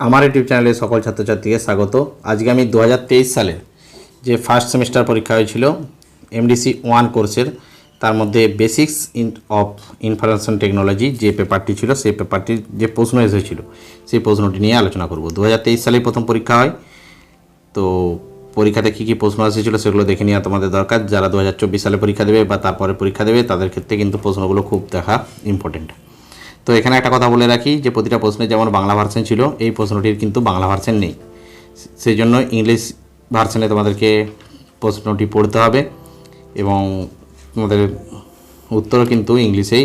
আমার ইউটিউব চ্যানেলে সকল ছাত্রছাত্রীকে স্বাগত। আজকে আমি দু সালের যে ফার্স্ট সেমিস্টার পরীক্ষা হয়েছিল এমডিসি ওয়ান কোর্সের তার মধ্যে basics in of information technology যে পেপারটি ছিল, সেই পেপারটির যে প্রশ্ন এসেছিল, সেই প্রশ্নটি নিয়ে আলোচনা করব। দু সালেই প্রথম পরীক্ষা হয়। তো পরীক্ষাতে কী কী প্রশ্ন এসেছিল সেগুলো দেখে নেওয়া তোমাদের দরকার। যারা দু হাজার চব্বিশ সালে পরীক্ষা দেবে বা তারপরে পরীক্ষা দেবে, তাদের ক্ষেত্রে কিন্তু প্রশ্নগুলো খুব দেখা ইম্পর্টেন্ট তো এখানে একটা কথা বলে রাখি যে প্রতিটা প্রশ্নে যেমন বাংলা ভার্সন ছিল, এই প্রশ্নটির কিন্তু বাংলা ভার্সন নেই। সেই জন্য ইংলিশ ভার্সনে তোমাদেরকে প্রশ্নটি পড়তে হবে এবং তোমাদের উত্তরও কিন্তু ইংলিশেই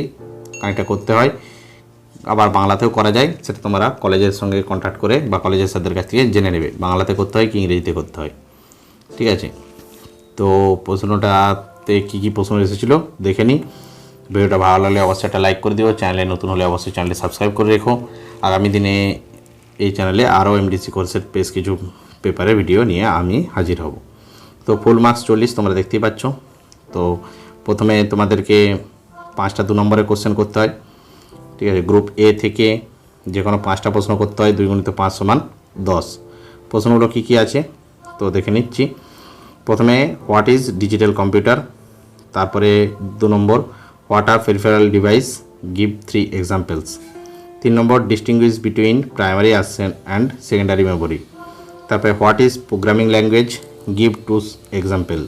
কানেক্টটা করতে হয়। আবার বাংলাতেও করা যায়, সেটা তোমরা কলেজের সঙ্গে কন্ট্যাক্ট করে বা কলেজের স্যারদের কাছ থেকে জেনে নেবে, বাংলাতে করতে হয় কি ইংরেজিতে করতে হয়। ঠিক আছে? তো প্রশ্নটাতে কী কী প্রশ্ন এসেছিল, দেখে নিই। ভিডিওটা ভালো লাগলে অবশ্যই একটা লাইক করে দিও চ্যানেলে নতুন হলে অবশ্যই চ্যানেলটি সাবস্ক্রাইব করে রেখো। আগামী দিনে এই চ্যানেলে আরও এমডিসি কোর্সের বেশ কিছু পেপারে ভিডিও নিয়ে আমি হাজির হব। তো ফুল মার্কস চল্লিশ তোমরা দেখতেই পাচ্ছ। তো প্রথমে তোমাদেরকে পাঁচটা দু নম্বরের কোশ্চেন করতে হয়। ঠিক আছে গ্রুপ এ থেকে যে কোনো পাঁচটা প্রশ্ন করতে হয়, দুই গুণিত পাঁচ সমান দশ। প্রশ্নগুলো কী কী আছে? তো দেখে নিচ্ছি। প্রথমে হোয়াট ইজ ডিজিটাল কম্পিউটার তারপরে দু নম্বর what are peripheral device give three examples তিন নম্বর distinguish between primary and secondary memory তারপরে what is programming language give two example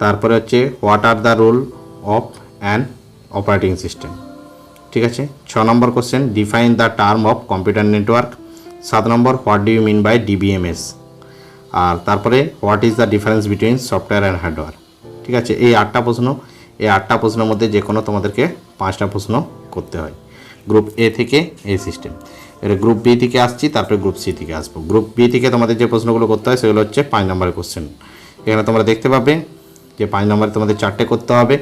তারপরে হচ্ছে what are the role of an operating system ঠিক আছে? ছ নম্বর question define the term of computer network সাত নম্বর what do you mean by DBMS আর তারপরে what is the difference between software and hardware ঠিক আছে? এই আটটা প্রশ্ন এই আটটা প্রশ্নের মধ্যে যে কোনো তোমাদেরকে পাঁচটা প্রশ্ন করতে হয়। গ্রুপ এ থেকে এই সিস্টেম এবার গ্রুপ বি থেকে আসছি, তারপরে গ্রুপ সি থেকে আসব। গ্রুপ বি থেকে তোমাদের যে প্রশ্নগুলো করতে হয়, সেগুলো হচ্ছে পাঁচ নম্বরের কোশ্চেন এখানে তোমরা দেখতে পাবে যে পাঁচ নম্বরে তোমাদের চারটে করতে হবে।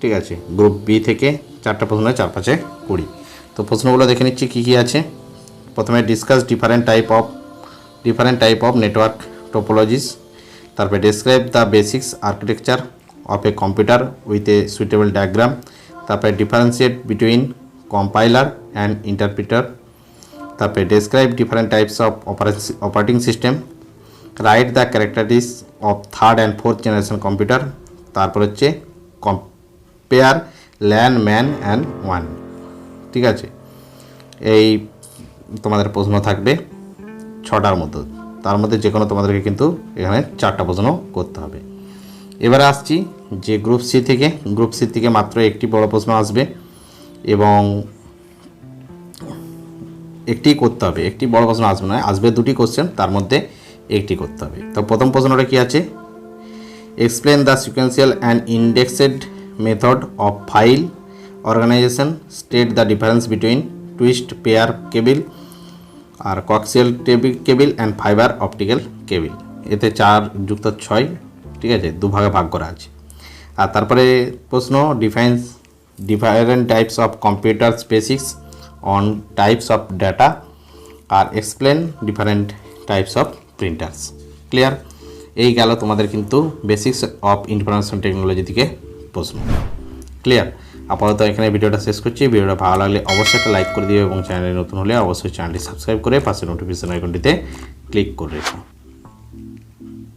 ঠিক আছে? গ্রুপ বি থেকে চারটা প্রশ্ন চার পাঁচে কুড়ি তো প্রশ্নগুলো দেখে নিচ্ছি কী কী আছে। প্রথমে discuss different type of different type of network topologies তারপরে describe the basics architecture of a computer with a suitable diagram তারপরে differentiate between compiler and interpreter তারপরে describe different types of operating system write the characteristics of third and fourth generation computer তারপর হচ্ছে compare LAN MAN and ওয়ান ঠিক আছে? এই তোমাদের প্রশ্ন থাকবে ছটার মতো তার মধ্যে যে কোনো তোমাদেরকে কিন্তু এখানে চারটা প্রশ্ন করতে হবে। এবারে আসছি যে গ্রুপ সি থেকে। গ্রুপ সি থেকে মাত্র একটি বড় প্রশ্ন আসবে এবং একটি করতে হবে। একটি বড় প্রশ্ন আসবে না আসবে দুটি কোশ্চেন তার মধ্যে একটি করতে হবে। তো প্রথম প্রশ্নটা কি আছে? Explain the sequential and indexed method of file organisation state the difference between twist pair cable R coaxial cable cable and fibre optical cable এতে চার যুক্ত ছয় ঠিক আছে? দুভাগে ভাগ করা আছে। আর তারপরে প্রশ্ন defines different types of computer basics on types of data R explain different types of printers clear এই গেল তোমাদের কিন্তু বেসিক্স অফ ইনফরমেশন টেকনোলজি থেকে প্রশ্ন। ক্লিয়ার আপাতত এখানে ভিডিওটা শেষ করছি। ভিডিওটা ভালো লাগলে অবশ্যই একটা লাইক করে দিও এবং চ্যানেলে নতুন হলে অবশ্যই চ্যানেলটি সাবস্ক্রাইব করে পাশে নোটিফিকেশন আইকনটিতে ক্লিক করে রেখো।